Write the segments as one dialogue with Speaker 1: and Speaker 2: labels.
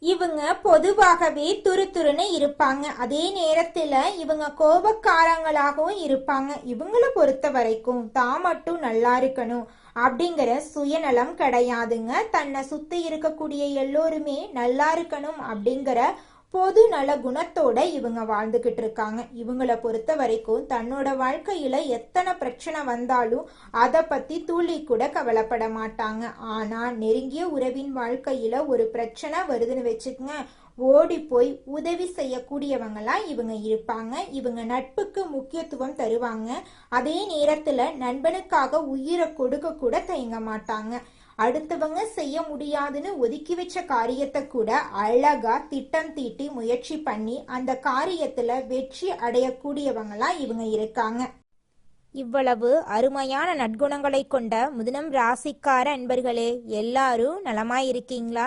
Speaker 1: இவங்க பொதுவாகவே துருதுருன்னு இருப்பாங்க. அதே நேரத்துல இவங்க கோபக்காரங்களாகவும் இருப்பாங்க. இவங்கள பொறுத்த வரைக்கும் தான் மட்டும் நல்லா இருக்கணும் அப்படிங்கிற சுயநலம் கிடையாதுங்க. தன்னை சுத்தி இருக்கக்கூடிய எல்லோருமே நல்லா இருக்கணும் அப்படிங்கிற பொது நல குணத்தோட இவங்க வாழ்ந்துகிட்டு இருக்காங்க. இவங்கள பொறுத்த வரைக்கும் தன்னோட வாழ்க்கையில எத்தனை பிரச்சனை வந்தாலும் அதை பத்தி துளி கூட கவலைப்பட மாட்டாங்க. ஆனா நெருங்கிய உறவின் வாழ்க்கையில ஒரு பிரச்சனை வருதுன்னு வச்சுக்கோங்க. ஓடி போய் உதவி செய்யக்கூடியவங்களாம் இவங்க இருப்பாங்க. இவங்க நட்புக்கு முக்கியத்துவம் தருவாங்க. அதே நேரத்துல நண்பனுக்காக உயிரை கொடுக்க கூட தயங்க மாட்டாங்க. அடுத்தவங்க செய்ய முடியாதுன்னு ஒதுக்கி வச்ச காரியத்தை கூட அழகா திட்டம் தீட்டி முயற்சி பண்ணி அந்த காரியத்துல வெற்றி அடையக்கூடியவங்களா இவங்க இருக்காங்க. இவ்வளவு அருமையான நற்குணங்களை கொண்ட முதனம் ராசிக்கார அன்பர்களே எல்லாரும் நலமாயிருக்கீங்களா?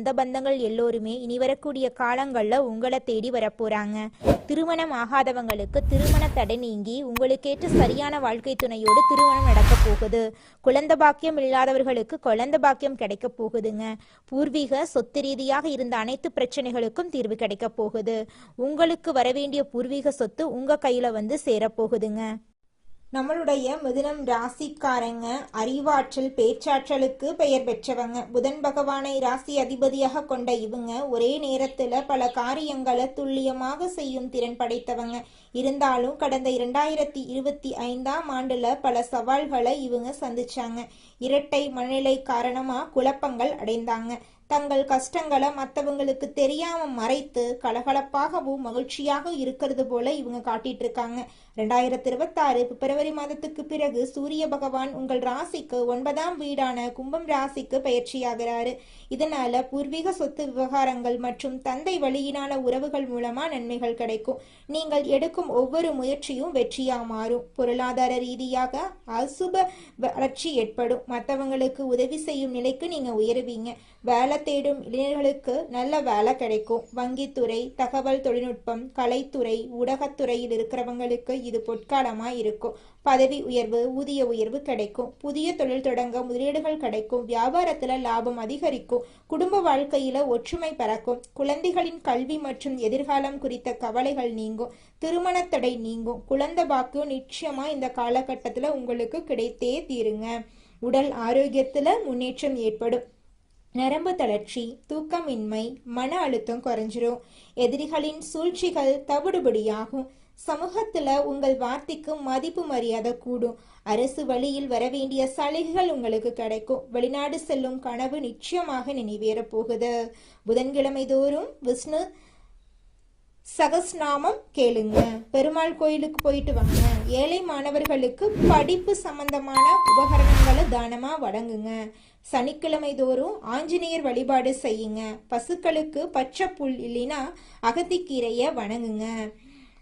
Speaker 1: பந்தங்கள் எல்லோருமே இனி வரக்கூடிய காலங்களில் உங்களை தேடி வரப்போறாங்க. திருமணம் ஆகாதவங்களுக்கு திருமண தடை நீங்கி உங்களுக்கேற்ற சரியான வாழ்க்கை துணையோடு திருமணம் நடக்க போகுது. குழந்தை பாக்கியம் இல்லாதவர்களுக்கு குழந்தை பாக்கியம் கிடைக்க போகுதுங்க. பூர்வீக சொத்து ரீதியாக இருந்த அனைத்து பிரச்சனைகளுக்கும் தீர்வு கிடைக்க போகுது. உங்களுக்கு வரவேண்டிய பூர்வீக சொத்து உங்க கையில வந்து சேரப்போகுதுங்க நம்மளுடைய மிதுனம் ராசிக்காரங்க அறிவாற்றல் பேச்சாற்றலுக்கு பெயர் பெற்றவங்க. புதன் பகவானை ராசி அதிபதியாக கொண்ட இவங்க ஒரே நேரத்துல பல காரியங்களை துல்லியமாக செய்யும் திறன் படைத்தவங்க. இருந்தாலும் கடந்த இரண்டாயிரத்தி இருபத்தி ஐந்தாம் ஆண்டுல பல சவால்களை இவங்க சந்திச்சாங்க. இரட்டை மனநிலை காரணமா குழப்பங்கள் அடைந்தாங்க. தங்கள் கஷ்டங்களை மற்றவங்களுக்கு தெரியாம மறைத்து கலகலப்பாகவும் மகிழ்ச்சியாக இருக்கிறது போல இவங்க காட்டிட்டு இருக்காங்க ரெண்டாயிரத்தி இருபத்தாறு பிப்ரவரி மாதத்துக்கு பிறகு சூரிய பகவான் உங்கள் ராசிக்கு ஒன்பதாம் வீடான கும்பம் ராசிக்கு பயிற்சியாகிறாரு இதனால பூர்வீக சொத்து விவகாரங்கள் மற்றும் தந்தை வழியினான உறவுகள் மூலமா நன்மைகள் கிடைக்கும். நீங்கள் எடுக்கும் ஒவ்வொரு முயற்சியும் வெற்றியா மாறும். பொருளாதார ரீதியாக அசுப வளர்ச்சி ஏற்படும். மற்றவங்களுக்கு உதவி செய்யும் நிலைக்கு நீங்க உயருவீங்க. வேலை தேடும் இளைஞர்களுக்கு நல்ல வேலை கிடைக்கும். வங்கித்துறை தகவல் தொழில்நுட்பம் கலைத்துறை ஊடகத்துறையில் இருக்கிறவங்களுக்கு இது பொற்காலமா இருக்கும். பதவி உயர்வு ஊதிய உயர்வு கிடைக்கும். புதிய தொழில் தொடங்க முதலீடுகள் கிடைக்கும். வியாபாரத்துல லாபம் அதிகரிக்கும். குடும்ப வாழ்க்கையில ஒற்றுமை பறக்கும். குழந்தைகளின் கல்வி மற்றும் எதிர்காலம் குறித்த கவலைகள் நீங்கும். திருமணத்தடை தடை நீங்கும். குழந்தை பாக்கியம் நிச்சயமா இந்த காலகட்டத்துல உங்களுக்கு கிடைத்தே தீருங்க. உடல் ஆரோக்கியத்துல முன்னேற்றம் ஏற்படும். நரம்பு தளர்ச்சி தூக்கமின்மை மன அழுத்தம் குறைஞ்சிரும். எதிரிகளின் சூழ்ச்சிகள் தவிடுபடியாகும். சமூகத்துல உங்கள் வார்த்தைக்கு மதிப்பு மரியாதை கூடும். அரசு வழியில் வரவேண்டிய சலுகைகள் உங்களுக்கு கிடைக்கும். வெளிநாடு செல்லும் கனவு நிச்சயமாக நினைவேறப் போகுது. புதன்கிழமை தோறும் விஷ்ணு சகஸ்நாமம் கேளுங்க. பெருமாள் கோயிலுக்கு போயிட்டு வாங்க. ஏழை மாணவர்களுக்கு படிப்பு சம்பந்தமான உபகரணங்களை தானமா வழங்குங்க. சனிக்கிழமை தோறும் ஆஞ்சநேயர் வழிபாடு செய்யுங்க. பசுக்களுக்கு பச்சை புல் இல்லைன்னா அகத்திக்கீரையை வணங்குங்க.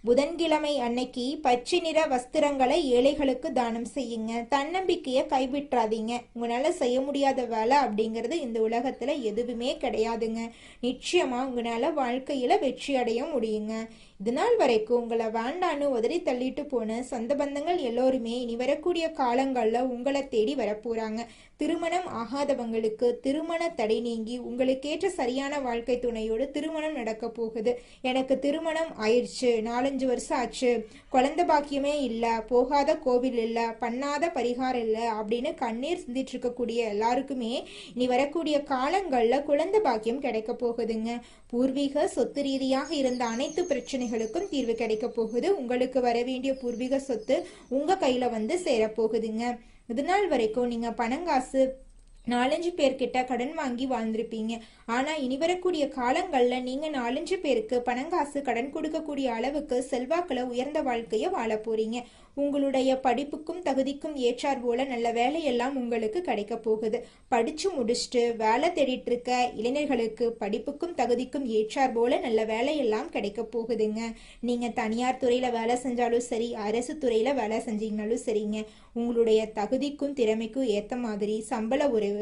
Speaker 1: புதன்கிழமை அன்னைக்கு பச்சை நிற வஸ்திரங்களை ஏழைகளுக்கு தானம் செய்யுங்க. தன்னம்பிக்கையை கைவிட்டுறாதீங்க உங்களால் செய்ய முடியாத வேலை அப்படிங்கிறது இந்த உலகத்தில் எதுவுமே கிடையாதுங்க. நிச்சயமாக உங்களால் வாழ்க்கையில் வெற்றி அடைய முடியுங்க. இதனால் வரைக்கும் உங்களை வேண்டான்னு உதறி தள்ளிட்டு போன சொந்த பந்தங்கள் எல்லோருமே இனி வரக்கூடிய காலங்களில் உங்களை தேடி வரப்போறாங்க. திருமணம் ஆகாதவங்களுக்கு திருமண தடை நீங்கி உங்களுக்கேற்ற சரியான வாழ்க்கை துணையோடு திருமணம் நடக்க போகுது. எனக்கு திருமணம் ஆயிடுச்சு
Speaker 2: நாலஞ்சு வருஷம் ஆச்சு. குழந்த பாக்கியமே இல்லை போகாத கோவில் இல்லை பண்ணாத பரிகாரம் இல்லை அப்படின்னு கண்ணீர் சிந்திட்டு இருக்கக்கூடிய எல்லாருக்குமே இனி வரக்கூடிய காலங்களில் குழந்த பாக்கியம் கிடைக்க போகுதுங்க. பூர்வீக சொத்து ரீதியாக இருந்த அனைத்து பிரச்சனைகளுக்கும் தீர்வு கிடைக்க போகுது. உங்களுக்கு வர வேண்டிய பூர்வீக சொத்து உங்க கையில வந்து சேரப்போகுதுங்க இது நாள் வரைக்கும் நீங்க பணங்காசு நாலஞ்சு பேர்கிட்ட கடன் வாங்கி வாழ்ந்திருப்பீங்க. ஆனா இனி வரக்கூடிய காலங்கள்ல நீங்க நாலஞ்சு பேருக்கு பணங்காசு கடன் கொடுக்கக்கூடிய அளவுக்கு செல்வாக்குல உயர்ந்த வாழ்க்கையை வாழ போறீங்க. உங்களுடைய படிப்புக்கும் தகுதிக்கும் ஏற்றார் போல நல்ல வேலையெல்லாம் உங்களுக்கு கிடைக்க போகுது. படிச்சு முடிச்சுட்டு வேலை தேடிட்டு இருக்க இளைஞர்களுக்கு படிப்புக்கும் தகுதிக்கும் ஏற்றார் போல நல்ல வேலையெல்லாம் கிடைக்க போகுதுங்க. நீங்க தனியார் துறையில வேலை செஞ்சாலும் சரி அரசு துறையில வேலை செஞ்சீங்கனாலும் சரிங்க. உங்களுடைய தகுதிக்கும் திறமைக்கும் ஏத்த மாதிரி சம்பள உறவு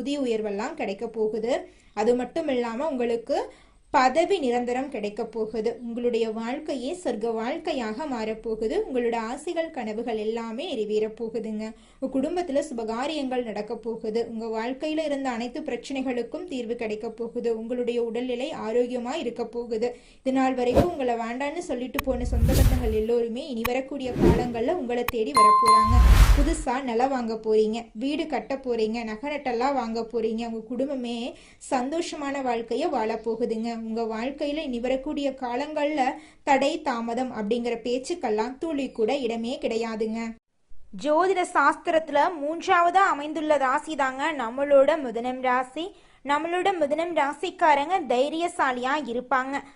Speaker 2: உதி உயர்வெல்லாம் கிடைக்க போகுது. அது மட்டும் இல்லாமல் உங்களுக்கு பதவி நிரந்தரம் கிடைக்க போகுது. உங்களுடைய வாழ்க்கையே சொர்க்க வாழ்க்கையாக மாறப்போகுது உங்களோட ஆசைகள் கனவுகள் எல்லாமே நிறைவேற போகுதுங்க. உங்க குடும்பத்துல சுபகாரியங்கள் நடக்க போகுது. உங்க வாழ்க்கையில இருந்த அனைத்து பிரச்சனைகளுக்கும் தீர்வு கிடைக்க போகுது. உங்களுடைய உடல்நிலை ஆரோக்கியமா இருக்க போகுது. இது நாள் வரைக்கும் உங்களை வேண்டான்னு சொல்லிட்டு போன சொந்த பந்தங்கள் எல்லோருமே இனி வரக்கூடிய காலங்கள்ல உங்களை தேடி வரப்போறாங்க புதுசாக நிலம் வாங்க போகிறீங்க வீடு கட்ட போகிறீங்க நகை நட்டெல்லாம் வாங்க போகிறீங்க உங்கள் குடும்பமே சந்தோஷமான வாழ்க்கையை வாழ போகுதுங்க உங்கள் வாழ்க்கையில் இனி வரக்கூடிய காலங்களில் தடை தாமதம் அப்படிங்கிற பேச்சுக்கெல்லாம் துளி கூட இடமே கிடையாதுங்க.
Speaker 1: ஜோதிட சாஸ்திரத்தில் மூன்றாவதாக அமைந்துள்ள ராசி தாங்க நம்மளோட முதனம் ராசி. நம்மளோட முதனம் ராசிக்காரங்க தைரியசாலியாக இருப்பாங்க.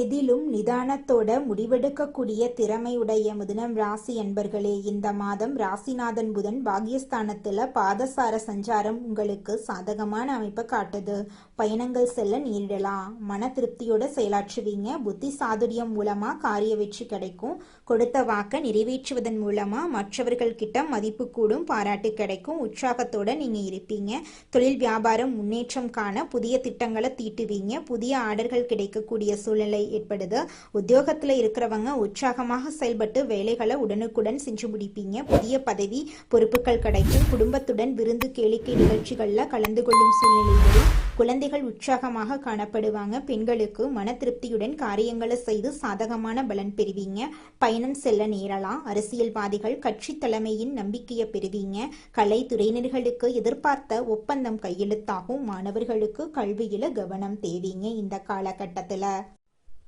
Speaker 2: எதிலும் நிதானத்தோட முடிவெடுக்கக்கூடிய திறமையுடைய முதனம் ராசி என்பர்களே இந்த மாதம் ராசிநாதன் புதன் பாகியஸ்தானத்தில் பாதசார சஞ்சாரம் உங்களுக்கு சாதகமான அமைப்பை காட்டுது. பயணங்கள் செல்ல நேரிடலாம். மன திருப்தியோட செயலாற்றுவீங்க. புத்தி சாதுரியம் மூலமா காரிய வெற்றி கிடைக்கும். கொடுத்த வாக்க நிறைவேற்றுவதன் மூலமா மற்றவர்கள்கிட்ட மதிப்பு கூடும் பாராட்டு கிடைக்கும் உற்சாகத்தோட நீங்க இருப்பீங்க. தொழில் வியாபாரம் முன்னேற்றம் காண புதிய திட்டங்களை தீட்டுவீங்க. புதிய ஆர்டர்கள் கிடைக்கக்கூடிய சூழ்நிலை ஏற்படுது. உத்தியோகத்துல இருக்கிறவங்க உற்சாகமாக செயல்பட்டு வேலைகளை உடனுக்குடன் செஞ்சு முடிப்பீங்க. புதிய பதவி பொறுப்புகள் கிடைக்கும். குடும்பத்துடன் விருந்து கேளிக்கை நிகழ்ச்சிகள்ல கலந்து கொள்ளும் சூழ்நிலை குழந்தைகள் உற்சாகமாக காணப்படுவாங்க. பெண்களுக்கு மன திருப்தியுடன் காரியங்களை செய்து சாதகமான பலன் பெறுவீங்க. பயணம் செல்ல நேரலாம். அரசியல்வாதிகள் கட்சி தலைமையின் நம்பிக்கையை பெறுவீங்க. கலைத்துறையினர்களுக்கு எதிர்பார்த்த ஒப்பந்தம் கையெழுத்தாகும். மாணவர்களுக்கு கல்வியில கவனம் தேவைங்க இந்த காலகட்டத்துல.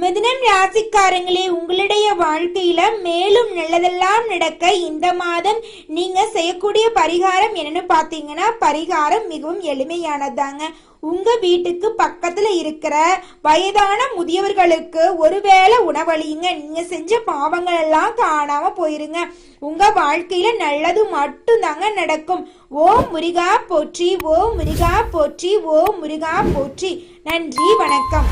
Speaker 1: மிதுனம் ராசிக்காரங்களே உங்களுடைய வாழ்க்கையில மேலும் நல்லதெல்லாம் நடக்க இந்த மாதம் நீங்க செய்யக்கூடிய பரிகாரம் என்னன்னு பாத்தீங்கன்னா பரிகாரம் மிகவும் எளிமையானதாங்க. உங்க வீட்டுக்கு பக்கத்துல இருக்கிற வயதான முதியவர்களுக்கு ஒருவேளை உணவழியுங்க நீங்க செஞ்ச பாவங்கள் எல்லாம் காணாம போயிருங்க. உங்க வாழ்க்கையில நல்லது மட்டும்தாங்க நடக்கும். ஓ முருகா போற்றி ஓ முருகா போற்றி ஓ முருகா போற்றி. நன்றி வணக்கம்.